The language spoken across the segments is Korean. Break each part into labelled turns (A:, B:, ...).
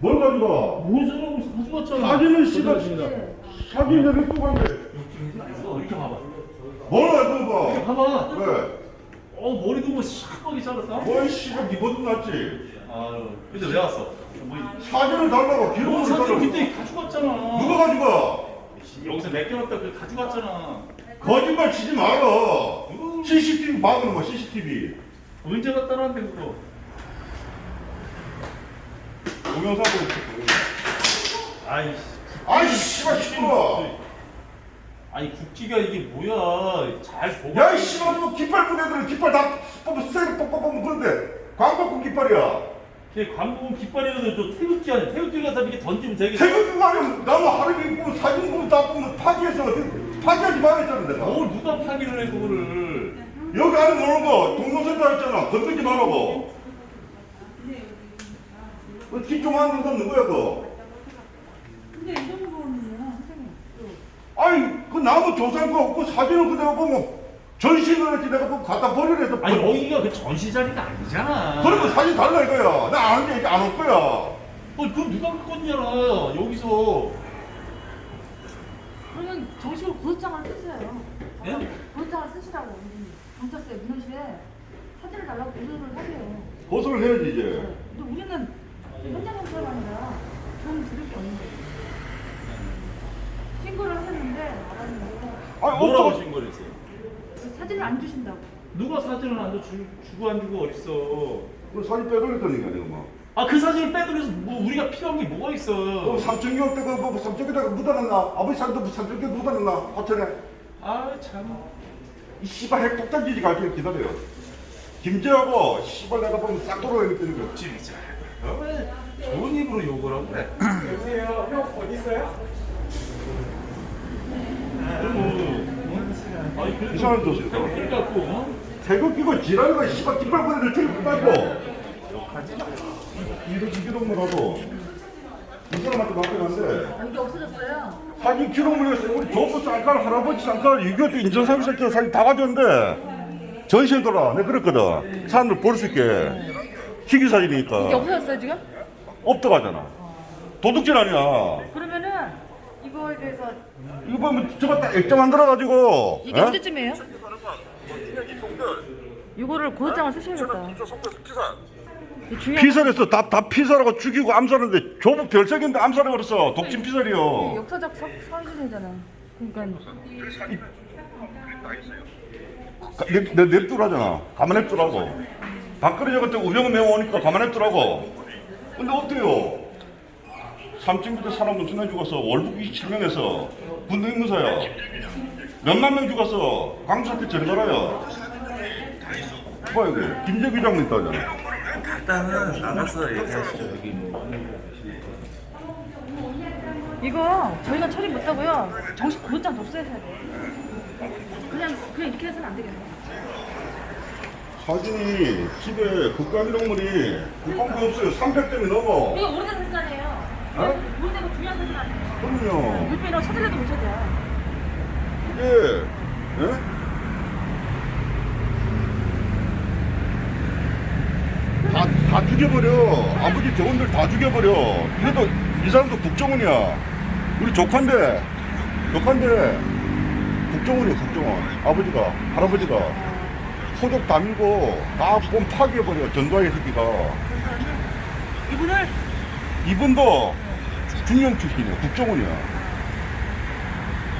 A: 뭘 가지고?
B: 뭔 소리 가져갔잖아.
A: 사진은 씨가 사진 내놓고 간대.
B: 어, 이렇게 봐봐.
A: 뭘 가지고 봐?
B: 봐봐.
A: 왜?
B: 어 머리도 뭐 시커멓게 자랐다.
A: 뭘 씨가 니것도 났지.
B: 아유. 근데 왜 왔어? 뭐
A: 사진을 달라고
B: 뭐
A: 기록을
B: 사진
A: 달라고.
B: 그때 가져갔잖아.
A: 누가 가지고?
B: 여기서 맡겨놨다 그 가져갔잖아.
A: 거짓말 치지 마라. CCTV 막으는 거 CCTV.
B: 언제 갖다 놨는데 그거?
A: 동영상 보고 있어.
B: 아이씨.
A: 아이 씨발 시끄러.
B: 아니 국기가 이게 뭐야? 잘 보고.
A: 야이 씨발 뭐 깃발 끈 애들은 깃발 다 뽑아 세게 뽑아보면 그런데 광고꾼 깃발이야.
B: 걔 광고는 깃발이라도 저 태극기 아니야? 태극기 갖다 이렇게 던지면 되겠어.
A: 태극기 말이면 나무 하루에 보면 사진 보면 다 보면 파기해서 파기하지 말랬잖아 내가.
B: 뭘 누가 파기를 해 그거를?
A: 여기 안에 놓는 거 동영상 다 했잖아. 건들지 말라고. 그 기초만 건 누구야 그거?
C: 근데 이 정도는요, 선생님.
A: 아니 그 나무 조사한 거 없고 사진을 그대로 보면 전시를 했지 내가 그거 갖다 버리려 해서
B: 아니 여기가 그 전시 자리가 아니잖아.
A: 그러면 사진 달라 이거야 나 아는 게안올 거야
B: 어, 그럼 누가 껐냐라 여기서.
C: 그러면 정식으로 고소장을 쓰세요.
B: 예?
C: 고소장을 쓰시라고. 경찰서에 민원실에 사진을 달라고 고소를 하세요.
A: 고소를 해야지 이제
C: 네. 근데 우리는 현장 검사가 아니라 돈 들을 게 없는데. 신고를 하셨는데 알았는데
A: 아니
B: 뭐라고
A: 없어
B: 신고를 했어요?
C: 그 사진을 안 주신다고.
B: 누가 사진을 안 줘? 주, 주고 안 주고 어딨어?
A: 그 사진 빼돌렸다니까 내가
B: 뭐아그 사진을 빼돌려서 뭐 우리가 필요한 게 뭐가 있어?
A: 그 삼천경 때가 뭐 삼천경에다가 묻어놨나 아버지 산도 삼천경 묻어놨나 하천에
B: 아 참.
A: 이 씨발 핵 폭탄지지 갈길 기다려요 김재하고 씨발 내가 보면 싹 돌아다니는 거
B: 진짜. 왜좋 은 입으로 욕을 하고 그래?
D: 여보세요? 형 어디 있어요?
B: 뭐, 아니 그래도
A: 이상한 도시
B: 태극기 갖고 어?
A: 태극 끼고 지랄이가 씨발 깃발 보내를 들고 빨고 이렇게 기록물하고 이 사람한테 맡겨놨는데
C: 아, 이게 없어졌어요.
A: 사진 기록물에서 우리 조부 쌍칼 할아버지 쌍칼 6.25때 인천삼일 때 사진 다 가져왔는데 전시해 둬라 내가 그랬거든 사람들 볼 수 있게 희귀 사진이니까
C: 이게 없어졌어요 지금?
A: 없다고 하잖아 도둑질 아니야
C: 그러면은 이거에 대해서
A: 이거 보면 저거 딱 액자 만들어가지고
C: 이게
A: 에?
C: 언제쯤이에요? 이거를 고소장을 쓰셔야겠다. 이 중요한
A: 피살했어 다, 다 피살하고 죽이고 암살하는데 조국 별색인데 암살을 그랬어 독침 피살이요
C: 역사적 사- 사진이잖아. 그러니까
A: 냅두라잖아 가만 냅두라고 박근혜 같은 우병우 매우 오니까 가만 냅두라고 근데 어때요 3층부터 사람 엄청나게 죽었어 월북 27명에서 군대 인문사야 몇만 명 죽었어 광주사태 전가라야 봐 여기 김재규 장군 있다잖아
B: 일단은 나가서 얘기하시죠 여기 뭐.
C: 이거 저희가 처리 못하고요. 정식 고소장 접수해야 돼. 그냥 그냥 이렇게 해서는 안 되겠네.
A: 사진이 집에 국가기록물이 국방부 없어요 300점이 넘어
C: 이거 오래된 사진 아니에요.
A: 어?
C: 오래되고 중요한 사진 아니에요.
A: 그럼요
C: 거 찾으려도 못 찾아.
A: 이게 예? 다, 다 죽여버려 아버지 저원들 다 죽여버려 이래도 이 사람도 국정원이야 우리 조카인데 조카인데 국정원이야 국정원 아버지가 할아버지가 다 밀고 다몸 파괴해버려 전두환 새끼가
C: 이분을
A: 이분도 중령 출신이야 국정원이야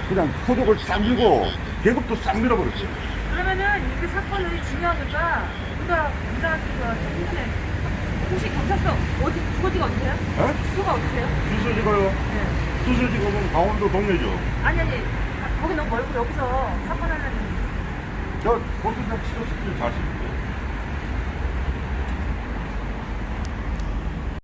A: 그냥 소족을 싹 밀고 계급도 싹 밀어버렸어
C: 그러면은 이게 사건이 중요하니까 우리가 우리가 그 혹시 경찰서 어디 주거지가 어디세요?
A: 에?
C: 주소가 어디세요?
A: 수수지가요?
C: 네.
A: 수수지가 면 강원도 동네죠.
C: 아니 아니 거기 너무 멀고 여기서 사건
A: 저 거기서 치료 스킬 자식